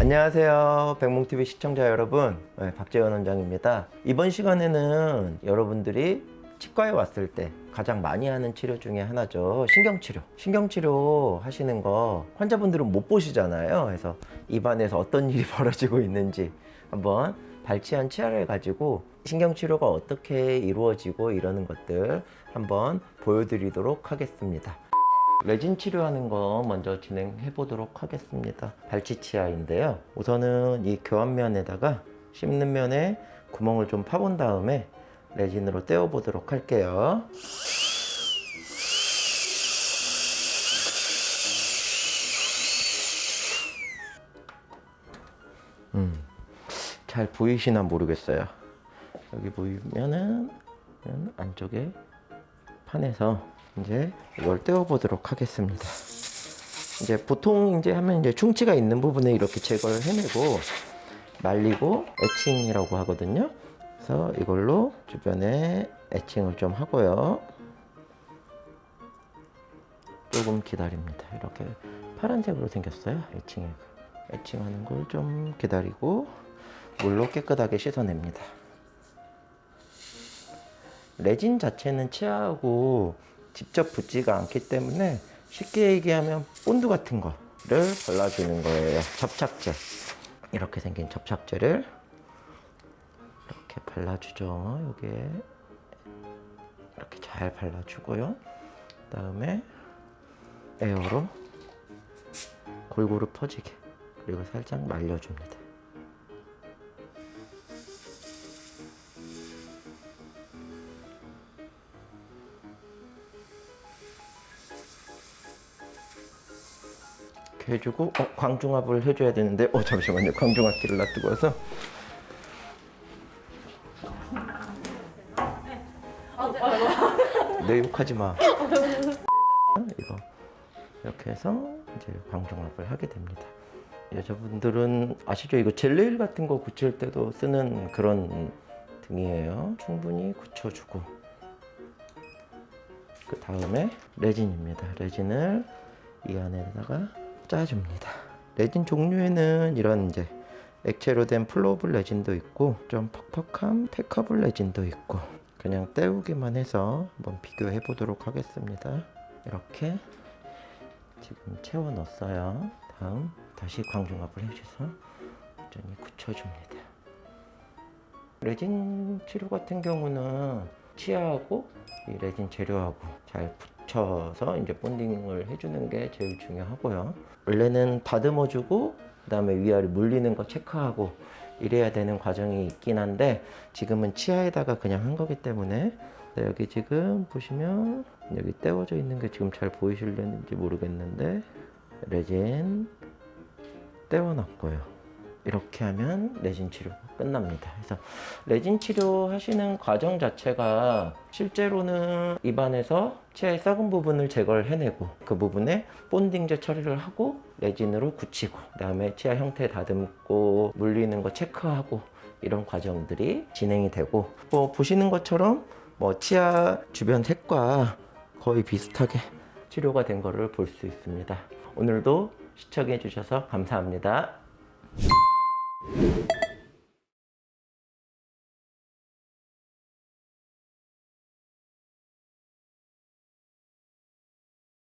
안녕하세요. 백몽TV 시청자 여러분. 네, 박재현 원장입니다. 이번 시간에는 여러분들이 치과에 왔을 때 가장 많이 하는 치료 중에 하나죠. 신경치료. 신경치료 하시는 거 환자분들은 못 보시잖아요. 그래서 입안에서 어떤 일이 벌어지고 있는지 한번 발치한 치아를 가지고 신경치료가 어떻게 이루어지고 이러는 것들 한번 보여드리도록 하겠습니다. 레진 치료하는 거 먼저 진행해 보도록 하겠습니다. 발치 치아인데요. 우선은 이 교환면에다가 씹는 면에 구멍을 좀 파본 다음에 레진으로 떼어 보도록 할게요. 음, 잘 보이시나 모르겠어요. 여기 보이면은 안쪽에 판에서 이제 이걸 떼어 보도록 하겠습니다. 이제 보통 이제 하면 이제 충치가 있는 부분에 이렇게 제거를 해내고 말리고 에칭이라고 하거든요. 그래서 이걸로 주변에 에칭을 좀 하고요. 조금 기다립니다. 이렇게 파란색으로 생겼어요. 에칭이. 에칭하는 걸 좀 기다리고 물로 깨끗하게 씻어냅니다. 레진 자체는 치아하고 직접 붙지가 않기 때문에 쉽게 얘기하면 본드 같은 거를 발라주는 거예요. 접착제. 이렇게 생긴 접착제를 이렇게 발라주죠. 여기에 이렇게 잘 발라주고요. 그 다음에 에어로 골고루 퍼지게 그리고 살짝 말려줍니다. 이렇게 해주고 어, 광중압을 해줘야 되는데 어 잠시만요. 광중압기를 놔두고 와서. 내 욕하지 마. 이거. 이렇게 해서 이제 광중압을 하게 됩니다. 여자분들은 아시죠? 이거 젤레일 같은 거 굳힐 때도 쓰는 그런 등이에요. 충분히 굳혀주고. 그 다음에 레진입니다. 레진을 이 안에다가 짜줍니다. 레진 종류에는 이런 이제 액체로 된 플로블 레진도 있고 좀 퍽퍽한 테커블 레진도 있고 그냥 때우기만 해서 한번 비교해 보도록 하겠습니다. 이렇게 지금 채워 넣었어요. 다음 다시 광중압을 해줘서 완전히 굳혀줍니다. 레진 치료 같은 경우는 치아하고 이 레진 재료하고 잘 붙 여서 이제 본딩을 해주는 게 제일 중요하고요. 원래는 다듬어주고 그다음에 위아래 물리는 거 체크하고 이래야 되는 과정이 있긴 한데 지금은 치아에다가 그냥 한 거기 때문에 네, 여기 지금 보시면 여기 떼워져 있는 게 지금 잘 보이실는지 모르겠는데 레진 떼워놨고요. 이렇게 하면 레진 치료가 끝납니다. 그래서 레진 치료 하시는 과정 자체가 실제로는 입안에서 치아의 썩은 부분을 제거를 해내고 그 부분에 본딩제 처리를 하고 레진으로 굳히고 그다음에 치아 형태 다듬고 물리는 거 체크하고 이런 과정들이 진행이 되고 뭐 보시는 것처럼 뭐 치아 주변 색과 거의 비슷하게 치료가 된 거를 볼 수 있습니다. 오늘도 시청해 주셔서 감사합니다. Thank you.